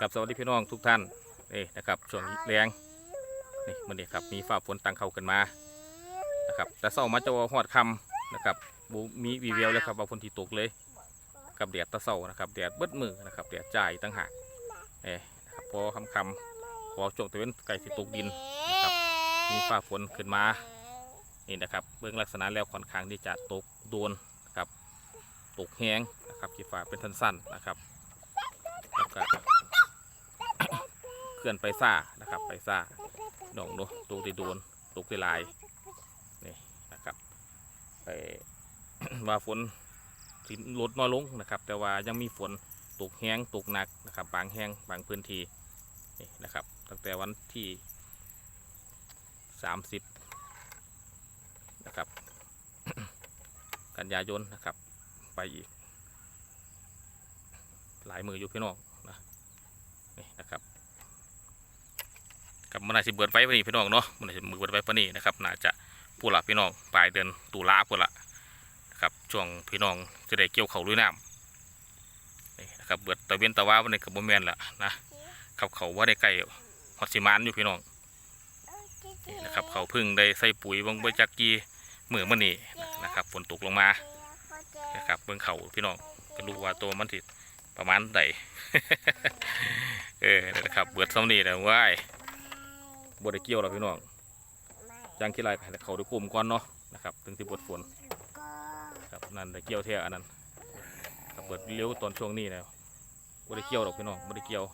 กับสวัสดีพี่น้องทุกท่านนี่นะครับช่วงแรงนี่มันนี่ครับมีฟ้าฝนตังเข้ากันมานะครับแต่เศร้ามาจะว่าฮอดคำนะครับบูมีวีเวลแล้วครับว่าฝนที่ตกเลยกับแดดตะเศร้านะครับแดดเบิดมือนะครับแดดจ่ายตั้งหากเอ๊นะครับพอคำคำพอช่วงตะเวนไก่สิตกดินนะครับมีฟ้าฝนขึ้นมานี่นะครับเบื้องลักษณะแล้วค่อนข้างที่จะตกโดนนะครับตกแห้งนะครับขีฟ้าเป็นสั้นๆนะครับแล้วก็ เค ลื่อนไปซ่านะครับ ไปซ่าดองดูตกได้โดนตกได้หลายนี่นะครับไปว่าฝนสิลดน้อยลงนะครับ แต่ว่ายังมีฝนตกแห้งตกหนักนะครับ บางแห้งบางพื้นที่นี่นะครับ ตั้งแต่วันที่30นะครับ กันยายนนะครับ ไปอีก หลายมืออยู่พี่น้องนะนี่นะครับกับ มันอาจจะเบิดไว้ปนนี้พี่น้องเนาะมันอาจจะมือเบิดไว้ปนนี้นะครับน่าจะผู้หลักพี่น้องปลายเดือนตุลาผู้ละนะครับช่วงพี่น้องจะได้เกี่ยวเขาลุยน้ำนี่นะครับเบิดตะเวนตะว่าวันนี้กับบ่แมนละนะขับเขาว่าได้ไก่ฮอดสิมานอยู่พี่น้องนี่นะครับเขาพึ่งได้ใส่ปุ๋ยบางใบจักกีมือมันนี่นะครับฝนตกลงมานะครับเบิ่งเขาพี่น้องก็รู้ว่าตัวมันติดประมาณใดเออนะครับเบิดซ้ำนี่นะว้าย บได้เกี่ยวหรอพี่น้องย่างขี้ไรให้เขาด้กลุ่มก่อนเนาะนะครับถึงที่บดฝนครับนั่นได้เกี่ยวเท่อันนั้นเปิดเลี้ยวตอนช่วงนี้นะบได้เกี่ยวหรอกพี่น้องบได้เกี่ยว